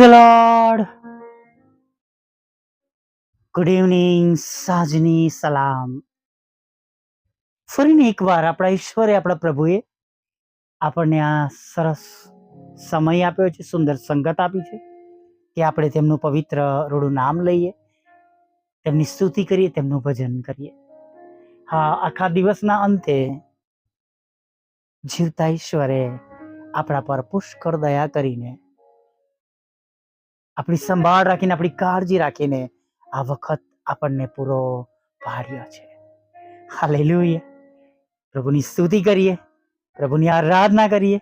The lord good evening સાંજની સલામ ફરીને એકવાર આપણા ઈશ્વરે, આપણા પ્રભુએ આપણને આ સરસ સમય આપ્યો છે, સુંદર સંગત આપી છે કે આપણે તેમનું પવિત્ર રૂડું નામ લઈએ, તેમની સ્તુતિ કરીએ, તેમનું ભજન કરીએ. હા, આખા દિવસના અંતે જીવતા ઈશ્વરે આપણા પર પુષ્કળ દયા કરીને આપણી સંભાળ રાખીને, આપણી કાળજી રાખીને આ વખત આપણને પૂરો પાડ્યો છે. હાલેલુયા. પ્રભુની સ્તુતિ કરીએ, પ્રભુની આરાધના કરીએ.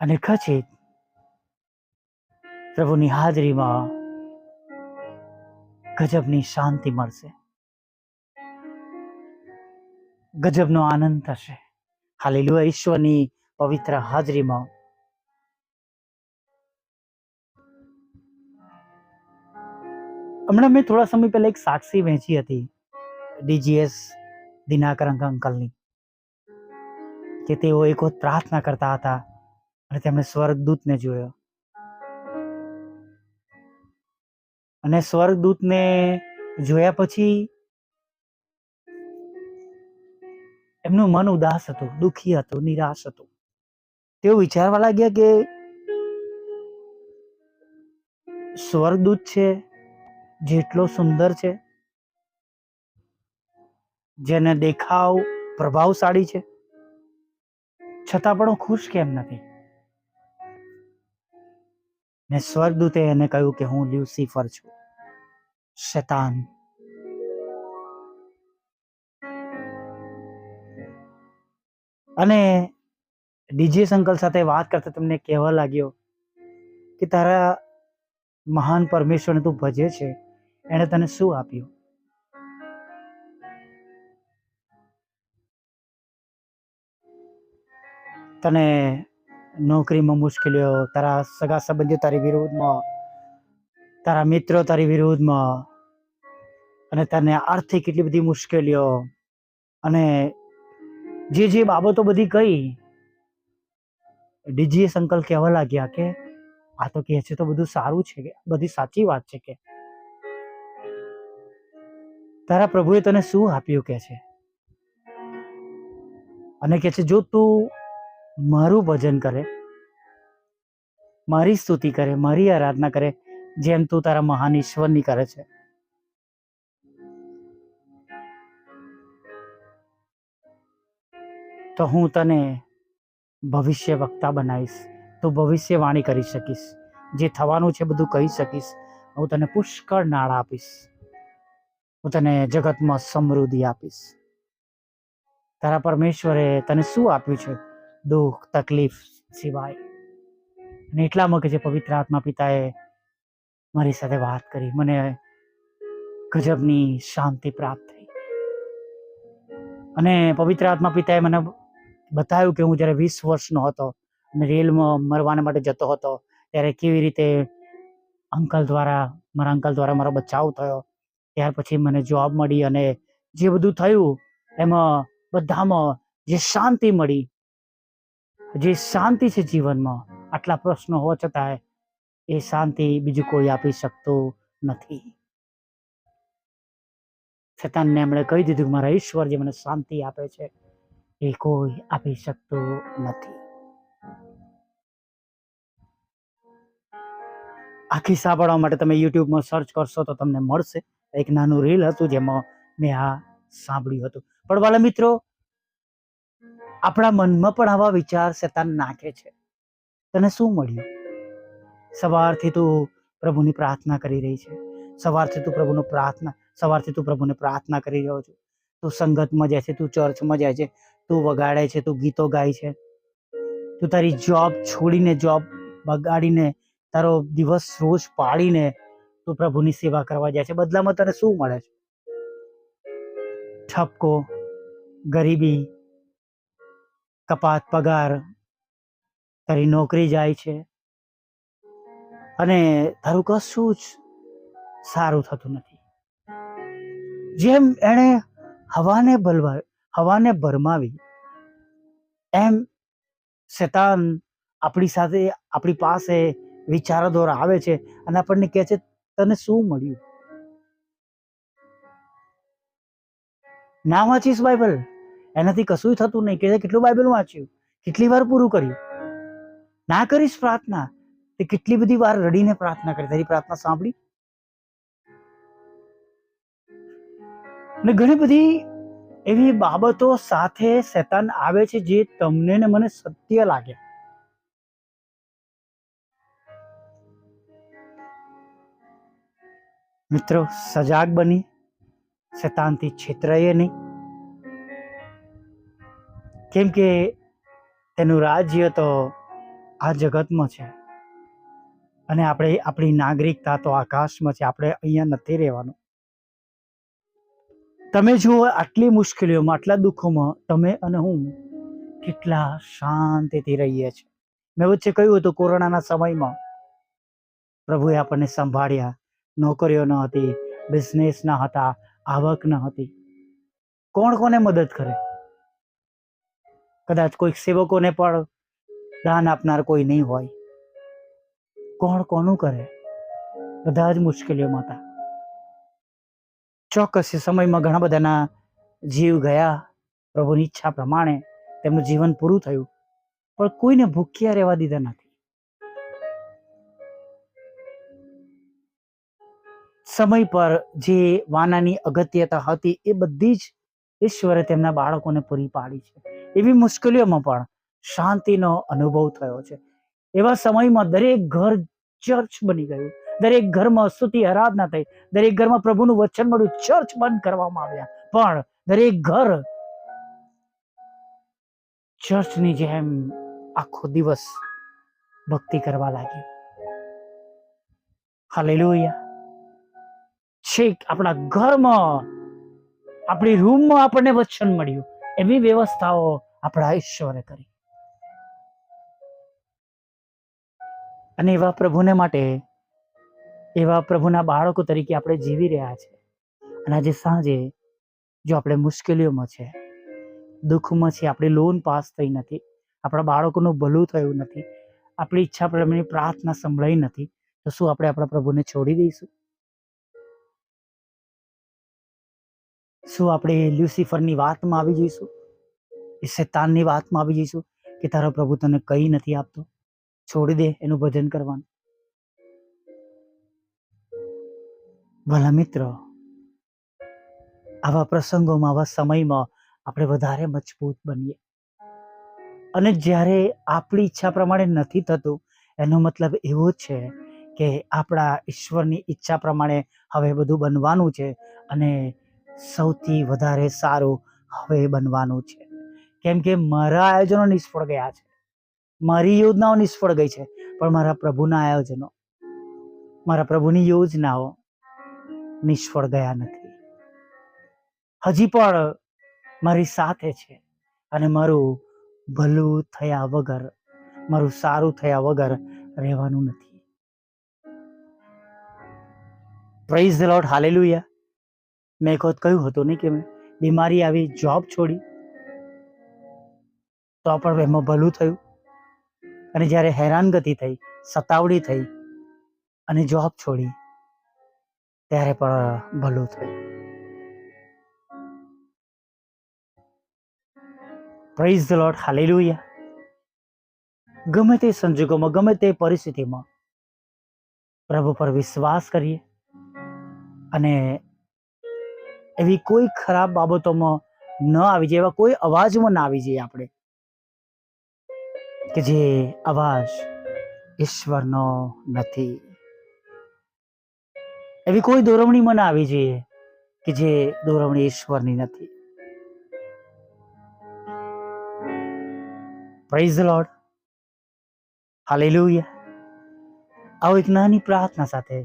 અને ખચિત પ્રભુની હાજરીમાં ગજબની શાંતિ મળશે. ગજબનો આનંદ થશે. હાલેલુયા, ઈશ્વરની પવિત્ર હાજરીમાં. હમણાં મેં થોડા સમય પહેલા એક સાક્ષી વહેંચી હતી, ડીજીએસ દિનાકર અંકલની, કે તેઓ એક પ્રાર્થના કરતા હતા અને તેમણે સ્વર્ગદૂતને જોયો. અને સ્વર્ગદૂતને જોયા પછી એમનું મન ઉદાસ હતું, દુઃખી હતું, નિરાશ હતું. તેઓ વિચારવા લાગ્યા કે સ્વર્ગદૂત છે, જેટલો સુંદર છે, જેને દેખાવ પ્રભાવશાળી છે. છતાં પણ હું ખુશ કેમ નથી? ને સ્વર્ગદૂતે એને કહ્યું કે હું લ્યુસીફર છું. શેતાન. અને ડીજે અંકલ સાથે વાત કરતા તમને કહેવા લાગ્યો કે તારા મહાન પરમેશ્વરને તું ભજે છે, એણે તને શું આપ્યું? તને નોકરીમાં મુશ્કેલીઓ, તારા સગા સંબંધીઓ તારી વિરોધમાં, તારા મિત્રો તારી વિરોધમાં, અને તને આર્થિક એટલી બધી મુશ્કેલીઓ અને જે જે બાબતો બધી કહી ડીજીએસ અંકલ કહેવા લાગ્યા કે, આ તો કહે છે તો બધું સારું છે કે, બધી સાચી વાત છે કે. તારા પ્રભુએ તને શું આપ્યું કે છે? અને કે છે, જો તું મારું ભજન કરે, મારી સ્તુતિ કરે, મારી આરાધના કરે, જેમ તું તારા મહાન ઈશ્વરની કરે છે તો હું તને ભવિષ્ય વક્તા બનાવીશ. તું ભવિષ્યવાણી કરી શકીશ. જે થવાનું છે બધું કહી શકીશ. હું તને પુષ્કળ નાળ આપીશ. હું તને જગતમાં સમૃદ્ધિ આપીશ. તારા પરમેશ્વરે તને શું આપ્યું છે? દુઃખ, તકલીફ સિવાય. અને એટલામાં કે જે પવિત્ર આત્મા પિતાએ મારી સાથે વાત કરી. મને ગજબની શાંતિ પ્રાપ્ત થઈ. અને પવિત્ર આત્મા પિતાએ મને બતાવ્યું કે હું જ્યારે વીસ વર્ષનો હતો અને રેલમાં મરવાને માટે જતો હતો, ત્યારે કેવી રીતે અંકલ દ્વારા, મારા અંકલ દ્વારા મારો બચાવ થયો. ત્યાર પછી મને જોબ મળી અને જે બધું થયું, એમાં બધામાં જે શાંતિ મળી, જે શાંતિ છે જીવનમાં, આટલા પ્રશ્નો હોવા છતાંય એ શાંતિ બીજું કોઈ આપી શકતું નથી. શેતાનને એમણે કહી દીધું મારા ઈશ્વર જે મને શાંતિ આપે છે. એ કોઈ આપી શકતું નથી. આખી સાંભળવા માટે તમે યુટ્યુબમાં સર્ચ કરશો તો તમને મળશે. એક નાનું રીલ હતું જેમાં મેં આ સાંભળ્યું હતું. પણ વાલા મિત્રો, આપણા મનમાં પણ આવા વિચાર શેતાન નાખે છે. તને શું મળ્યું? સવારથી તું પ્રભુની પ્રાર્થના કરી રહી છે. સવારથી તું પ્રભુનો પ્રાર્થના, સવારથી તું પ્રભુને પ્રાર્થના કરી રહ્યો છું. તું સંગતમાં જાય છે, તું ચર્ચમાં જાય છે, તું વગાડે છે, તું ગીતો ગાય છે. તું તારી જોબ છોડીને જોબ બગાડીને, તારો દિવસ રોજ પાડીને તું પ્રભુની સેવા કરવા જાય છે. બદલામાં તને શું મળે છે? ઠપકો, ગરીબી, કપાત પગાર, તારી નોકરી જાય છે. અને તારું કશું જ સારું થતું નથી. જેમ એણે હવાને બલવા, હવાને ભરમાવી. એમ શેતાન આપણી સાથે, આપણી પાસે વિચારો દ્વારા આવે છે અને આપણને કહે છે, તને શું મળ્યું? ના વાંચીશ બાઇબલ. એનાથી કશું થતું નહીં. કે કેટલું બાઇબલ વાંચ્યું? કેટલી વાર પૂરું કર્યું? ના કરીશ પ્રાર્થના. તે કેટલી બધી વાર રડીને પ્રાર્થના કરી. તારી પ્રાર્થના સાંભળી? અને ઘણી બધી એવી બાબતો સાથે શેતાન આવે છે જે તમને ને મને સત્ય લાગે. મિત્રો, સજાગ બની. શેતાનથી છેતરાઈએ નહીં. કેમ કે તેનું રાજ્ય તો આ જગતમાં છે. અને આપણે આપણી નાગરિકતા તો આકાશમાં છે. આપણે અહીંયા નથી રહેવાનું. તમે જુઓ આટલી મુશ્કેલીઓમાં, આટલા દુઃખોમાં તમે અને હું કેટલા શાંતિથી રહીએ છીએ. મેં વચ્ચે કહ્યું હતું કોરોનાના સમયમાં પ્રભુએ આપણને સંભાળ્યા. નોકરીઓ ન હતી બિઝનેસ ન હતા, આવક ન હતી. કોણ કોને મદદ કરે? કદાચ કોઈક સેવકોને પણ દાન આપનાર કોઈ નહીં હોય. કોણ કોનું કરે? બધા જ મુશ્કેલીઓમાં હતા. ચોક્કસ સમયમાં ઘણા બધાના જીવ ગયા પ્રભુની ઈચ્છા પ્રમાણે તેમનું જીવન પૂરું થયું. પણ કોઈને ભૂખ્યા રહેવા દીધા નથી. સમય પર જે વાનાની અગત્યતા હતી એ બધી જ ઈશ્વરે તેમના બાળકોને પૂરી પાડી છે. એવી મુશ્કેલીઓમાં પણ શાંતિનો અનુભવ થયો છે. એવા સમયમાં દરેક ઘર ચર્ચ બની ગયું. દરેક ઘરમાં સ્તુતિ આરાધના થઈ. દરેક ઘરમાં પ્રભુનું વચન મળ્યું. ચર્ચ બંધ કરવામાં આવ્યા. પણ દરેક ઘર ચર્ચની જેમ આખો દિવસ ભક્તિ કરવા લાગી હાલેલુયા. છેક આપણા ઘરમાં, આપણી રૂમમાં આપણને વચન મળ્યું. એવી વ્યવસ્થાઓ આપણા ઈશ્વરે કરી. અને એવા પ્રભુને માટે એવા પ્રભુના બાળકો તરીકે આપણે જીવી રહ્યા છે. અને આજે સાંજે જો આપણે મુશ્કેલીઓમાં છે, દુઃખમાં છે, આપણી લોન પાસ થઈ નથી, આપણા બાળકોનું ભલું થયું નથી, આપણી ઈચ્છા પ્રમાણે પ્રાર્થના સંભળાઈ નથી, તો શું આપણે આપણા પ્રભુને છોડી દઈશું? શું આપણે લ્યુસિફરની વાતમાં આવી જઈશું? એ શેતાનની વાતમાં આવી જઈશું કે તારો પ્રભુ તને કંઈ નથી આપતો? છોડી દે એનું ભજન કરવાનું. ભલા મિત્ર, આવા પ્રસંગોમાં, આવા સમયમાં આપણે વધારે મજબૂત બનીએ. અને જ્યારે આપણી ઈચ્છા પ્રમાણે નથી થતું, એનો મતલબ એવો છે કે આપણા ઈશ્વરની ઈચ્છા પ્રમાણે હવે બધું બનવાનું છે અને સૌથી વધારે સારું હવે બનવાનું છે. કેમ કે મારા આયોજનો નિષ્ફળ ગયા છે. મારી યોજનાઓ નિષ્ફળ ગઈ છે, પણ મારા પ્રભુના આયોજનો, મારા પ્રભુની યોજનાઓ નિષ્ફળ ગયા નથી. હજી પણ મારી સાથે છે અને મારું ભલું થયા વગર, મારું સારું થયા વગર રહેવાનું નથી. પ્રાઇઝ ધ લોર્ડ હાલેલુયા મેં એક વખત કહ્યું હતું નહીં કે બીમારી આવી જોબ છોડી, તો પણ એમાં ભલું થયું. અને જ્યારે હેરાનગતિ થઈ, સતાવડી થઈ, અને જોબ છોડી ત્યારે પણ ભલું થયું. પ્રાઇઝ ધ લોર્ડ હાલેલુયા ગમે તે સંજોગોમાં, ગમે તે પરિસ્થિતિમાં, પ્રભુ પર વિશ્વાસ કરીએ અને એવી કોઈ ખરાબ બાબતોમાં ન આવી જાય, એવા કોઈ અવાજમાં ના આવી જઈએ આપણે, કે જે અવાજ ઈશ્વરનો નથી. એવી કોઈ દોરવણી મને આવી જઈએ કે જે દોરવણી ઈશ્વરની નથી. પ્રાઇઝ ધ લોર્ડ હાલેલુયા આવો એક નાની પ્રાર્થના સાથે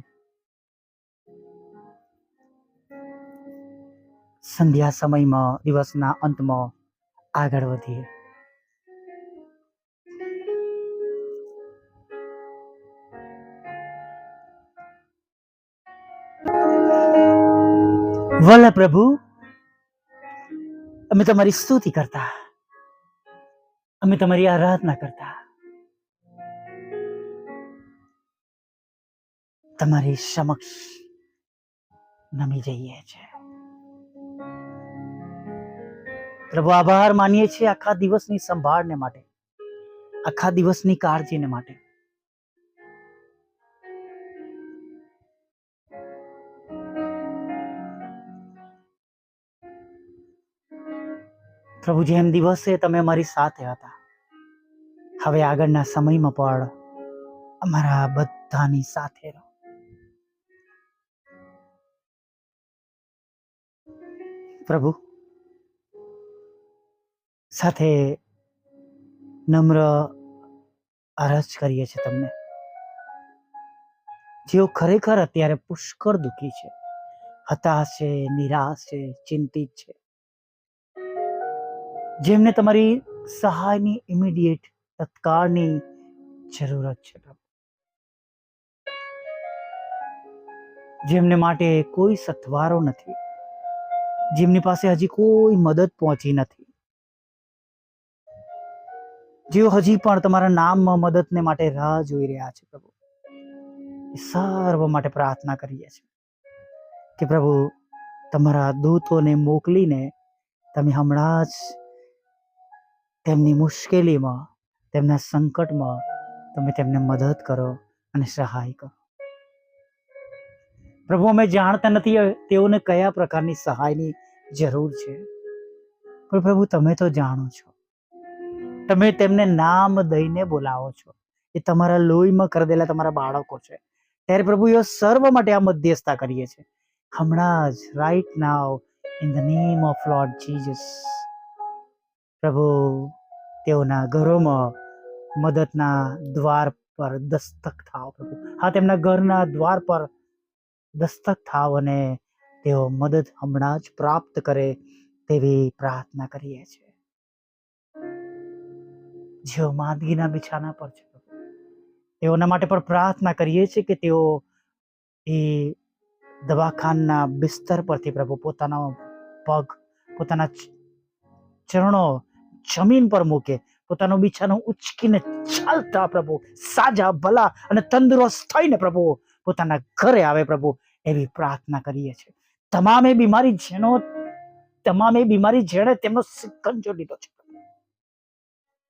સંધ્યા સમયમાં, દિવસના અંતમાં આગળ વધીએ. વલ્લા પ્રભુ, અમે તમારી સ્તુતિ કરતા. અમે તમારી આરાધના કરતા. તમારી સમક્ષ નમી જઈએ છે પ્રભુ, આભાર માનીએ છીએ આખા દિવસની સંભાળને માટે, આખા દિવસની કાળજીને માટે. પ્રભુ જેમ દિવસે તમે અમારી સાથે હતા, હવે આગળના સમયમાં પણ અમારા બધાની સાથે રહો. પ્રભુ, સાથે નમ્ર અરજ કરીએ છીએ તમને. જેઓ ખરેખર અત્યારે પુષ્કળ દુઃખી છે, હતાશ છે, નિરાશ છે, ચિંતિત છે જેમને તમારી સહાયની ઇમિડિયેટ તત્કાળની જરૂરત છે. જેમને માટે કોઈ સથવારો નથી. જેમની પાસે હજી કોઈ મદદ પહોંચી નથી. જેઓ હજી પણ તમારા નામમાં મદદને માટે રાહ જોઈ રહ્યા છે, પ્રભુ. સર્વ માટે પ્રાર્થના કરીએ છીએ કે પ્રભુ તમારા દૂતોને મોકલીને તમે હમણાં જ તેમની મુશ્કેલીમાં, તેમના સંકટમાં તમે તેમને મદદ કરો અને સહાય કરો. પ્રભુ, અમે જાણતા નથી તેઓને કયા પ્રકારની સહાયની જરૂર છે. પણ પ્રભુ, તમે તો જાણો છો. તમે તેમને નામ દઈને બોલાવો છો. એ તમારા લોહીમાં કરી દેલા તમારા બાળકો છે. ત્યારે પ્રભુ એ સર્વ માટે આ મધ્યસ્થતા કરીએ છીએ. હમણાં જ right now in the name of Lord Jesus પ્રભુ, તેઓના ઘરોમાં મદદના દ્વાર પર દસ્તક થાવ પ્રભુ. હા, તેમના ઘરના દ્વાર પર દસ્તક થાવ અને તેઓ મદદ હમણાં જ પ્રાપ્ત કરે તેવી પ્રાર્થના કરીએ છીએ. જેઓ માંદગીના બિછાના પર છે તેઓના માટે પણ પ્રાર્થના કરીએ છીએ કે તેઓ એ દવાખાના બિસ્તર પરથી પ્રભુ પોતાનો પગ, પોતાના ચરણો જમીન પર મૂકે. પોતાનો બિછાનો ઉચકીને ચાલતા પ્રભુ. સાજા, ભલા અને તંદુરસ્ત થઈને પ્રભુ. પોતાના ઘરે આવે પ્રભુ. એવી પ્રાર્થના કરીએ છીએ. તમામે બીમારી જેનો, તમામે બીમારી જેણે તેમનો સિકંજો લીધો છે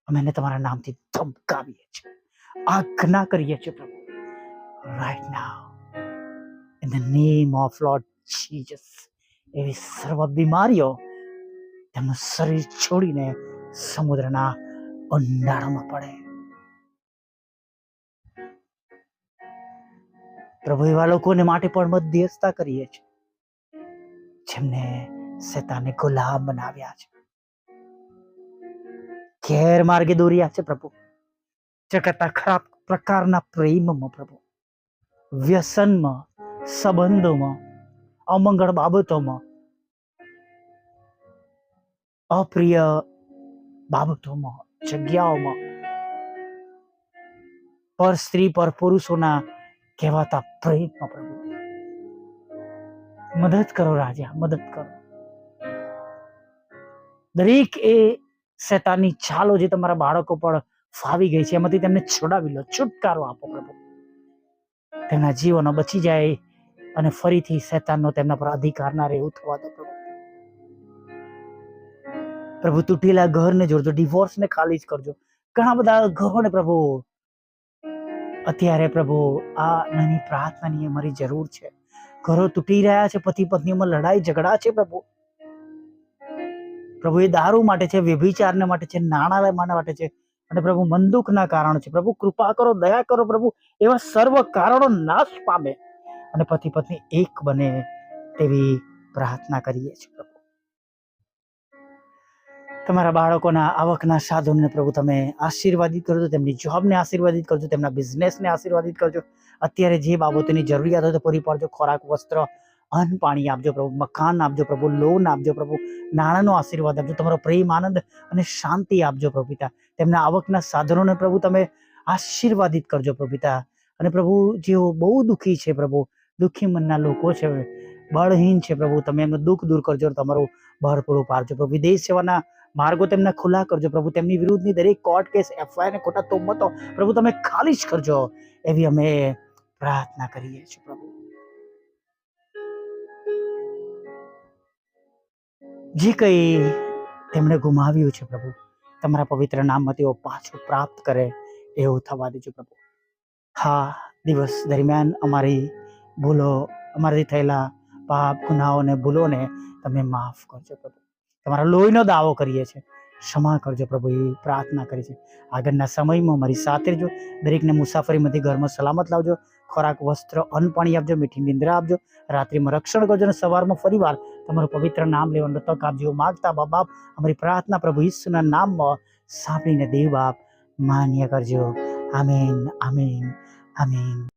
અમે એને તમારા નામથી ધમકાવીએ છીએ. આજ્ઞા કરીએ છીએ પ્રભુ. Right now in the name of Lord Jesus એવી સર્વ બીમારીઓ તેમનું શરીર છોડીને સમુદ્રના ઊંડાણમાં પડે. પ્રભુ એવા લોકોને માટે પણ મધ્યસ્થતા કરીએ છીએ, જેમને શેતાને ગુલામ બનાવ્યા છે. ગેરમાર્ગે દોર્યા છે પ્રભુ. જગતના ખરાબ પ્રકારના પ્રેમમાં પ્રભુ. વ્યસનમાં, સંબંધોમાં, અમંગળ બાબતોમાં, અપ્રિય બાબતોમાં, જગ્યાઓમાં. પર સ્ત્રી, પર પુરુષોના કહેવાતા પ્રયત્નો પ્રભુ. મદદ કરો રાજા, મદદ કરો. દરેક એ શેતાનની ચાલો જે તમારા બાળકો પર ફાવી ગઈ છે, એમાંથી તેમને છોડાવી લો, છુટકારો આપો પ્રભુ. તેમના જીવનો બચી જાય અને ફરીથી શેતાનનો તેમના પર અધિકાર ના રહે એવું થવા દો પ્રભુ. પ્રભુ, તૂટેલા ઘરને જોડજો ડિવોર્સને ખાલી જ કરજો. ઘણા બધા ઘરોને પ્રભુ. અત્યારે પ્રભુ, આ નાની પ્રાર્થનાની અમારી જરૂર છે. ઘરો તૂટી રહ્યા છે, પતિ પત્નીમાં લડાઈ, ઝઘડા છે પ્રભુ. પ્રભુ, એ દારૂ માટે છે, વ્યભિચારને માટે છે નાણાં માટે છે. અને પ્રભુ મંદુકના કારણો છે. પ્રભુ, કૃપા કરો, દયા કરો પ્રભુ, એવા સર્વ કારણો નાશ પામે. અને પતિ પત્ની એક બને તેવી પ્રાર્થના કરીએ છીએ પ્રભુ. તમારા બાળકોના આવકના સાધનોને પ્રભુ તમે આશીર્વાદિત કરજો, તેમની જોબને આશીર્વાદિત કરજો, તેમના બિઝનેસને આશીર્વાદિત કરજો. અત્યારે જે બાબતોની જરૂરિયાત હોય તો પૂરી પાડજો. ખોરાક, વસ્ત્ર, અન્ન, પાણી આપજો પ્રભુ, મકાન આપજો પ્રભુ, લોન આપજો પ્રભુ, નાણાંનો આશીર્વાદ આપજો, તમારો પ્રેમ, આનંદ અને શાંતિ આપજો પ્રભુ તેમના આવકના સાધનોને પ્રભુ તમે આશીર્વાદિત કરજો પ્રભુ અને પ્રભુ, જેઓ બહુ દુઃખી છે પ્રભુ, દુઃખી મનના લોકો છે, બળહીન છે પ્રભુ, તમે એમનું દુઃખ દૂર કરજો તમારું બળ પૂરું પાડજો પ્રભુ. વિદેશ સેવાના માર્ગો તેમના ખુલ્લા કરજો. પ્રભુ, તેમની વિરુદ્ધની દરેક કોર્ટ કેસ એફઆઈઆર ખોટા તોમતો પ્રભુ, તમે ખાલી જ કરજો. એવી અમે પ્રાર્થના કરીએ છીએ, પ્રભુ. જે કંઈ તેમણે ગુમાવ્યું છે, પ્રભુ, તમારા પવિત્ર નામમાં તેઓ પાછું પ્રાપ્ત કરે એવું થવા દેજો, પ્રભુ. હા દિવસ દરમિયાન અમારી ભૂલો અમારાથી થયેલા પાપ, ગુનાઓને, ભૂલોને તમે માફ કરજો, પ્રભુ. તમારા લોહીનો દાવો કરીએ છીએ. ક્ષમા કરજો પ્રભુ એ પ્રાર્થના કરી છે. આગળના સમયમાં મારી સાથે જો દરેકને મુસાફરીમાંથી ઘરમાં સલામત લાવજો. ખોરાક, વસ્ત્ર, અન્ન, પાણી આપજો. મીઠી નિંદ્રા આપજો. રાત્રિમાં રક્ષણ કરજો અને સવારમાં ફરીવાર તમારું પવિત્ર નામ લેવાનો તક આપજો માગતા બાપ, અમારી પ્રાર્થના પ્રભુ ઈસુના નામમાં સાંભળીને દેવ બાપ માન્ય કરજો. આમીન આમીન આમીન.